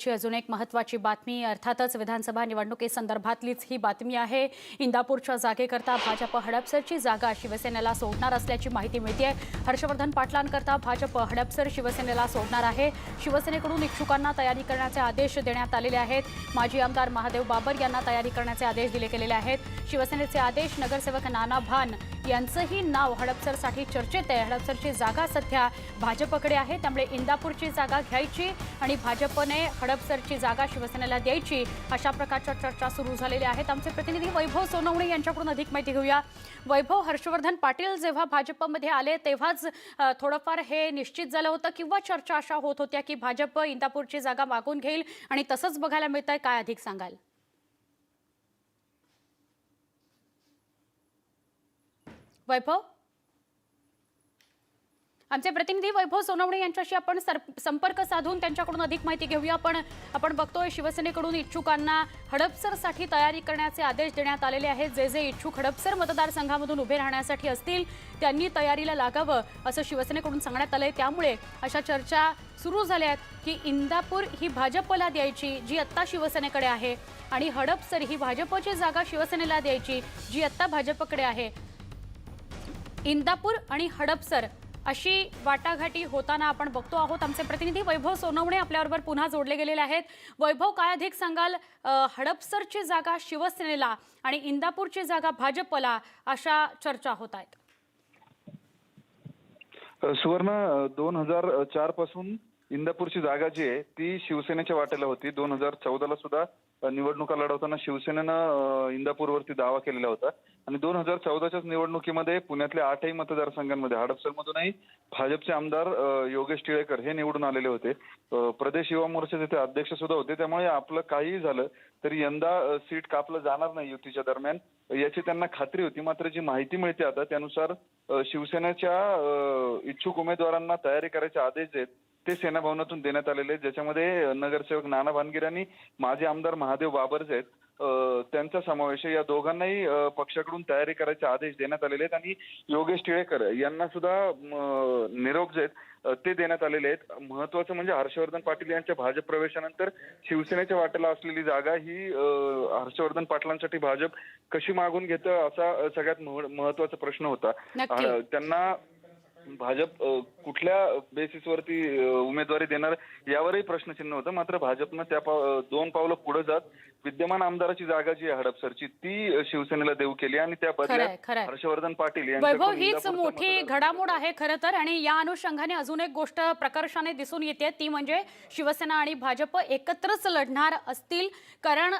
ची अजून एक महत्वाची बातमी. अर्थातच विधानसभा निवडणुकीसंदर्भातलीच ही बातमी आहे. इंदापूरच्या जागेकरता भाजप हडपसरची जागा शिवसेनेला सोडणार असल्याची माहिती मिळते हर्षवर्धन पाटलांकरता भाजप हडपसर शिवसेनेला सोडणार आहे. शिवसेनेकडून इच्छुकांना तयारी करण्याचे आदेश देण्यात आलेले आहेत. माजी आमदार महादेव बाबर यांना तयारी करण्याचे आदेश दिले गेलेले आहेत. शिवसेनेचे आदेश नगरसेवक नाना भान यांचंही नाव हडपसरसाठी चर्चेत आहे. हडपसरची जागा सध्या भाजपकडे आहे. त्यामुळे इंदापूरची जागा घ्यायची आणि भाजपने हडपसरची जागा शिवसेनेला द्यायची अशा प्रकारच्या चर्चा सुरू झालेल्या आहेत. आमचे प्रतिनिधी वैभव सोनवणे यांच्याकडून अधिक माहिती घेऊया. वैभव हर्षवर्धन पाटील जेव्हा भाजपमध्ये आले तेव्हाच थोडंफार हे निश्चित झालं होतं किंवा चर्चा अशा होत होत्या की भाजप इंदापूरची जागा मागून घेईल आणि तसंच बघायला मिळतंय. काय अधिक सांगाल? वैभव? आमचे प्रतिनिधी वैभव सोनवणे यांच्याशी आपण सर संपर्क साधून त्यांच्याकडून अधिक माहिती घेऊया. पण आपण बघतोय शिवसेनेकडून इच्छुकांना हडपसरसाठी तयारी करण्याचे आदेश देण्यात आलेले आहेत. जे जे इच्छुक हडपसर मतदारसंघामधून उभे राहण्यासाठी असतील त्यांनी तयारीला लागावं असं शिवसेनेकडून सांगण्यात आलंय. त्यामुळे अशा चर्चा सुरू झाल्या आहेत की इंदापूर ही भाजपला द्यायची जी आत्ता शिवसेनेकडे आहे आणि हडपसर ही भाजपची जागा शिवसेनेला द्यायची जी आत्ता भाजपकडे आहे. इंदापूर आणि हडपसर अशी वाटाघाटी होताना आपण बघतो आहोत. आमचे प्रतिनिधी वैभव सोनवणे आपल्याबरोबर पुन्हा जोडले गेलेले आहेत. वैभव काय अधिक सांगाल? हडपसरची जागा शिवसेनेला आणि इंदापूरची जागा भाजपला अशा चर्चा होत आहेत. सुवर्ण दोन हजार चारपासून इंदापूरची जागा जी आहे ती शिवसेनेच्या वाट्याला होती. दोन हजार चौदाला सुद्धा निवडणुका लढवताना शिवसेनेनं इंदापूरवरती दावा केलेला होता. आणि दोन हजार चौदाच्याच निवडणुकीमध्ये पुण्यातल्या आठही मतदारसंघांमध्ये हडपसरमधूनही भाजपचे आमदार योगेश टिळेकर हे निवडून आलेले होते. प्रदेश युवा मोर्चाचे ते अध्यक्ष सुद्धा होते. त्यामुळे आपलं काहीही झालं तरी यंदा सीट कापलं जाणार नाही युतीच्या दरम्यान. याची त्यांना खात्री होती. मात्र जी माहिती मिळते आता त्यानुसार शिवसेनेच्या इच्छुक उमेदवारांना तयारी करायचे आदेश आहेत. ते सेना भवनातून देण्यात आलेले आहेत. ज्याच्यामध्ये नगरसेवक नाना भानगिर आणि माजी आमदार महादेव बाबर जे आहेत. अ, त्यांचा समावेश आहे. या दोघांनाही अ, पक्षाकडून तयारी करायचे आदेश देण्यात आलेले आहेत आणि योगेश टिळेकर यांना सुद्धा म, निरोप जे आहेत अ, ते देण्यात आलेले आहेत. महत्वाचं म्हणजे हर्षवर्धन पाटील यांच्या भाजप प्रवेशानंतर शिवसेनेच्या वाट्याला असलेली जागा ही अ, हर्षवर्धन पाटलांसाठी भाजप कशी मागून घेतं असा अ, सगळ्यात मह- महत्त्वाचा प्रश्न होता. नक्की. अ, त्यांना भाजप कुठल्या बेसिसवरती उमेदवारी देणार यावरही प्रश्नचिन्ह होतं. मात्र भाजपनं त्या पाव दोन पावलं पुढे जात. विद्यमान आमदाराची जागा जी आहे हडपसरची ती शिवसेनेला देऊ केली आणि त्या बदल्यात. हर्षवर्धन पाटील वैभव हीच मोठी घडामोड आहे खरं तर आणि या अनुषंगाने अजून एक गोष्ट प्रकर्षाने दिसून येते. ती म्हणजे शिवसेना आणि भाजप एकत्रच लढणार असतील. कारण